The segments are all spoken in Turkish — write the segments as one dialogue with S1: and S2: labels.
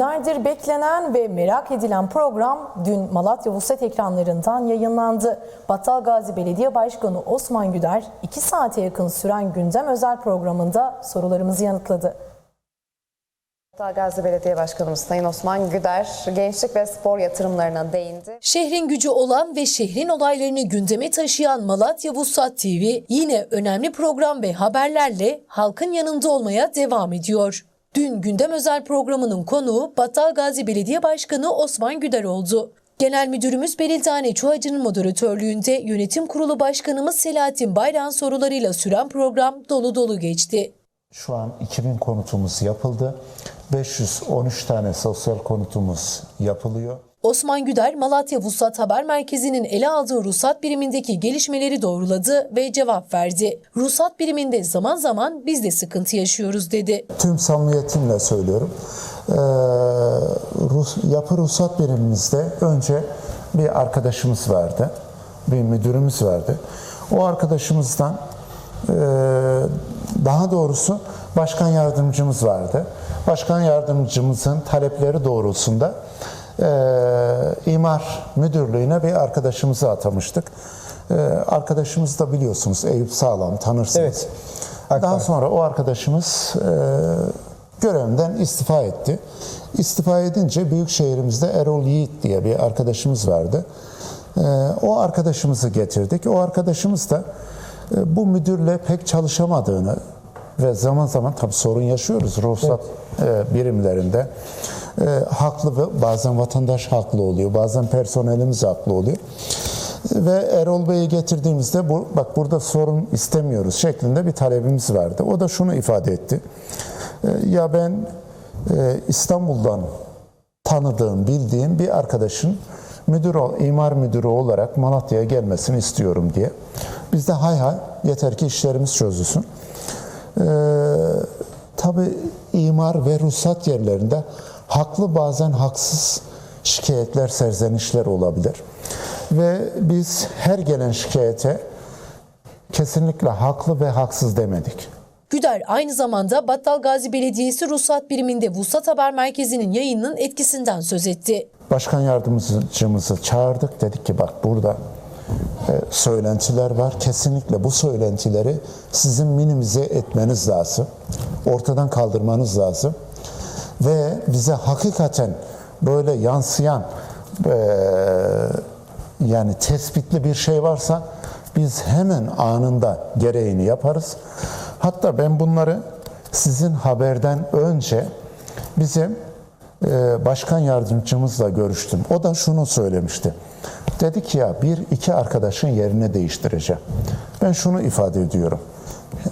S1: Günlerdir beklenen ve merak edilen program dün Malatya Vuslat ekranlarından yayınlandı. Battal Gazi Belediye Başkanı Osman Güder 2 saate yakın süren gündem özel programında sorularımızı yanıtladı.
S2: Gazi Belediye Başkanımız Sayın Osman Güder gençlik ve spor yatırımlarına değindi.
S3: Şehrin gücü olan ve şehrin olaylarını gündeme taşıyan Malatya Vuslat TV yine önemli program ve haberlerle halkın yanında olmaya devam ediyor. Dün gündem özel programının konuğu Battal Gazi Belediye Başkanı Osman Güder oldu. Genel Müdürümüz Beril Tane Çuhacı'nın moderatörlüğünde Yönetim Kurulu Başkanımız Selahattin Bayrak'ın sorularıyla süren program dolu dolu geçti.
S4: Şu an 2000 konutumuz yapıldı. 513 tane sosyal konutumuz yapılıyor.
S3: Osman Güder, Malatya Vuslat Haber Merkezi'nin ele aldığı ruhsat birimindeki gelişmeleri doğruladı ve cevap verdi. Ruhsat biriminde zaman zaman biz de sıkıntı yaşıyoruz dedi.
S4: Tüm samimiyetimle söylüyorum. Ee, Rus- yapı ruhsat birimimizde önce bir arkadaşımız vardı. Bir müdürümüz vardı. O arkadaşımızdan e, daha doğrusu başkan yardımcımız vardı. Başkan yardımcımızın talepleri doğrultusunda e, imar müdürlüğüne bir arkadaşımızı atamıştık. E, arkadaşımız da biliyorsunuz Eyüp Sağlam tanırsınız.
S5: Evet.
S4: Daha sonra o arkadaşımız e, görevinden istifa etti. İstifa edince büyük şehrimizde Erol Yiğit diye bir arkadaşımız vardı. E, o arkadaşımızı getirdik. O arkadaşımız da bu müdürle pek çalışamadığını ve zaman zaman tabii sorun yaşıyoruz ruhsat e, birimlerinde. E, haklı ve bazen vatandaş haklı oluyor, bazen personelimiz haklı oluyor. Ve Erol Bey'i getirdiğimizde bu, bak burada sorun istemiyoruz şeklinde bir talebimiz vardı. O da şunu ifade etti. E, Ya ben e, İstanbul'dan tanıdığım, bildiğim bir arkadaşın müdür, ol- imar müdürü olarak Malatya'ya gelmesini istiyorum diye. Biz de hay hay yeter ki işlerimiz çözülsün. Ee, tabii imar ve ruhsat yerlerinde haklı bazen haksız şikayetler, serzenişler olabilir. Ve biz her gelen şikayete kesinlikle haklı ve haksız demedik.
S3: Güder aynı zamanda Battal Gazi Belediyesi Ruhsat Biriminde Vuslat Haber Merkezi'nin yayınının etkisinden söz etti.
S4: Başkan yardımcımızı çağırdık. Dedik ki bak burada söylentiler var. Kesinlikle bu söylentileri sizin minimize etmeniz lazım. Ortadan kaldırmanız lazım. Ve bize hakikaten böyle yansıyan e, yani tespitli bir şey varsa biz hemen anında gereğini yaparız. Hatta ben bunları sizin haberden önce bizim e, başkan yardımcımızla görüştüm. O da şunu söylemişti. Dedi ki ya bir iki arkadaşın yerine değiştireceğim. Ben şunu ifade ediyorum.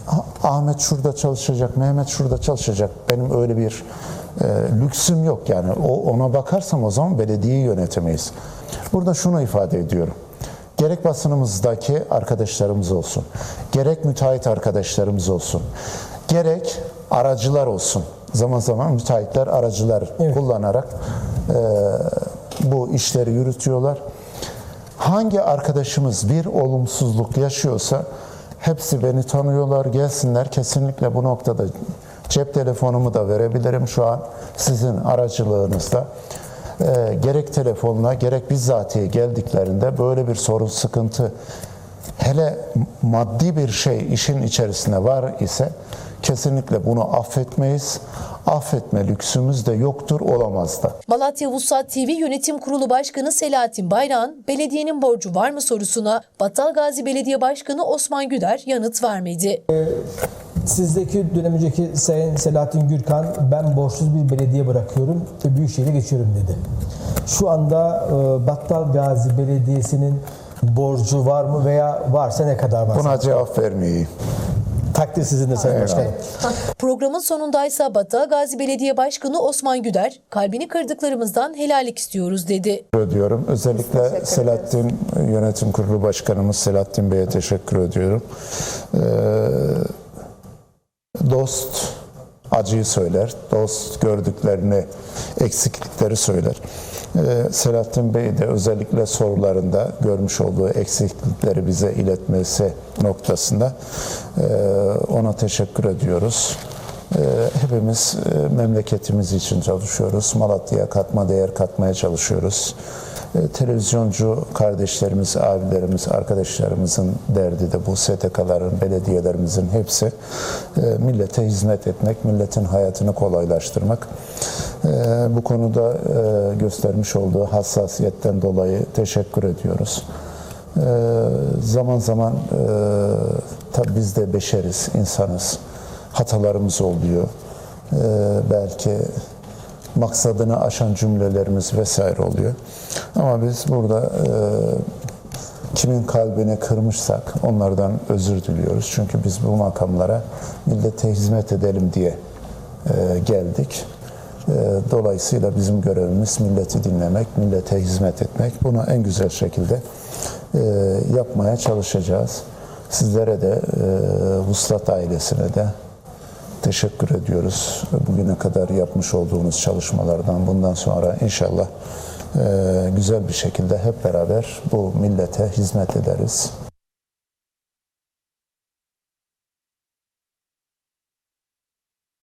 S4: Ah- Ahmet şurada çalışacak, Mehmet şurada çalışacak. Benim öyle bir e, lüksüm yok yani. O ona bakarsam o zaman belediyeyi yönetemeyiz. Burada şunu ifade ediyorum. Gerek basınımızdaki arkadaşlarımız olsun, gerek müteahhit arkadaşlarımız olsun, gerek aracılar olsun. Zaman zaman müteahhitler aracılar kullanarak e, bu işleri yürütüyorlar. Hangi arkadaşımız bir olumsuzluk yaşıyorsa hepsi beni tanıyorlar, gelsinler. Kesinlikle bu noktada cep telefonumu da verebilirim şu an sizin aracılığınızda. Ee, gerek telefonla gerek bizzatihi geldiklerinde böyle bir sorun, sıkıntı hele maddi bir şey işin içerisinde var ise kesinlikle bunu affetmeyiz. Affetme lüksümüz de yoktur, olamaz da.
S3: Malatya Vuslat TV Yönetim Kurulu Başkanı Selahattin Bayrak'ın belediyenin borcu var mı sorusuna Battal Gazi Belediye Başkanı Osman Güder yanıt vermedi.
S5: Sizdeki dönem önceki Sayın Selahattin Gürkan ben borçsuz bir belediye bırakıyorum ve Büyükşehir'e geçiyorum dedi. Şu anda e, Battal Gazi Belediyesi'nin borcu var mı veya varsa ne kadar var?
S4: Buna cevap vermeyeyim.
S5: Takdir sizindir Sayın Başkanım.
S3: Programın sonundaysa Battal Gazi Belediye Başkanı Osman Güder, kalbini kırdıklarımızdan helallik istiyoruz dedi.
S4: ediyorum. Özellikle Selahattin Yönetim Kurulu Başkanımız Selahattin Bey'e teşekkür ediyorum. Ee, dost acıyı söyler, dost gördüklerini, eksiklikleri söyler. Ee, Selahattin Bey de özellikle sorularında görmüş olduğu eksiklikleri bize iletmesi noktasında e, ona teşekkür ediyoruz. Ee, Hepimiz e, memleketimiz için çalışıyoruz. Malatya'ya katma değer katmaya çalışıyoruz. Televizyoncu kardeşlerimiz, abilerimiz, arkadaşlarımızın derdi de bu STK'ların, belediyelerimizin hepsi e, millete hizmet etmek, milletin hayatını kolaylaştırmak. Ee, Bu konuda e, göstermiş olduğu hassasiyetten dolayı teşekkür ediyoruz. Ee, Zaman zaman e, tabii biz de beşeriz, insanız. Hatalarımız oluyor. Ee, Belki maksadını aşan cümlelerimiz vesaire oluyor. Ama biz burada e, kimin kalbini kırmışsak onlardan özür diliyoruz. Çünkü biz bu makamlara millete hizmet edelim diye e, geldik. E, Dolayısıyla bizim görevimiz milleti dinlemek, millete hizmet etmek. Bunu en güzel şekilde e, yapmaya çalışacağız. Sizlere de, e, Vuslat ailesine de teşekkür ediyoruz. Bugüne kadar yapmış olduğunuz çalışmalardan bundan sonra inşallah e, güzel bir şekilde hep beraber bu millete hizmet ederiz.